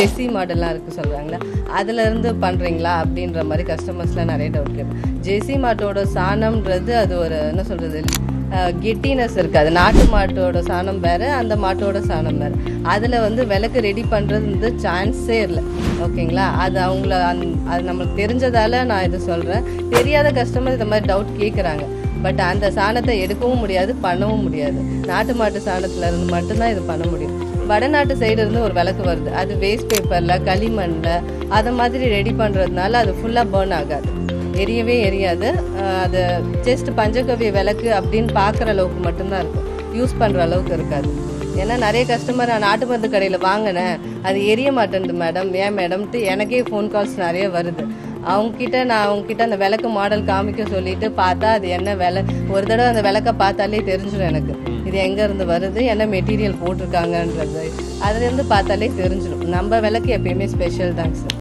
ஜெஸ்ஸி மாடல்லாம் இருக்குது சொல்கிறாங்களா அதுலேருந்து பண்ணுறீங்களா அப்படின்ற மாதிரி கஸ்டமர்ஸ்லாம் நிறைய டவுட் கேட்பேன் ஜெஸ்ஸி மாட்டோட சாணம்ன்றது அது ஒரு என்ன சொல்கிறது கெட்டினஸ் இருக்காது நாட்டு மாட்டோட சாணம் வேறு அந்த மாட்டோட சாணம் வேறு. அதில் வந்து விளக்கு ரெடி பண்ணுறது வந்து சான்ஸே இல்லை. ஓகேங்களா? அது அவங்கள அந் அது நம்மளுக்கு தெரிஞ்சதால் நான் இதை சொல்கிறேன் தெரியாத கஸ்டமர் இந்த மாதிரி டவுட் கேட்குறாங்க பட் அந்த சாணத்தை எடுக்கவும் முடியாது பண்ணவும் முடியாது. நாட்டு மாட்டு சாணத்துல இருந்து மட்டும்தான் இது பண்ண முடியும். வடநாட்டு சைடு இருந்து ஒரு விளக்கு வருது. அது வேஸ்ட் பேப்பரில் களிமண்ணில் அதை மாதிரி ரெடி பண்ணுறதுனால அது ஃபுல்லாக பேர்ன் ஆகாது. எரியவே எரியாது. அது ஜஸ்ட் பஞ்சகவ்ய விளக்கு அப்படின்னு பார்க்குற அளவுக்கு மட்டும்தான் இருக்கும். யூஸ் பண்ணுற அளவுக்கு இருக்காது. ஏன்னா நிறைய கஸ்டமர் நான் நாட்டு மருந்து கடையில் வாங்கினேன். அது எரிய மாட்டேன்து மேடம் ஏன் மேடம்ட்டு எனக்கே ஃபோன் கால்ஸ் நிறைய வருது. அவங்கக்கிட்ட நான் அவங்கக்கிட்ட அந்த விளக்கு மாடல் காமிக்க சொல்லிட்டு பார்த்தா அது என்ன விலை ஒரு தடவை அந்த விளக்க பார்த்தாலே தெரிஞ்சிடும் எனக்கு. இது எங்கேருந்து வருது என்ன மெட்டீரியல் போட்டிருக்காங்கன்றது. அதுலேருந்து பார்த்தாலே தெரிஞ்சிடும். நம்ம விளக்கு எப்பயுமே ஸ்பெஷல் தாங்க சார்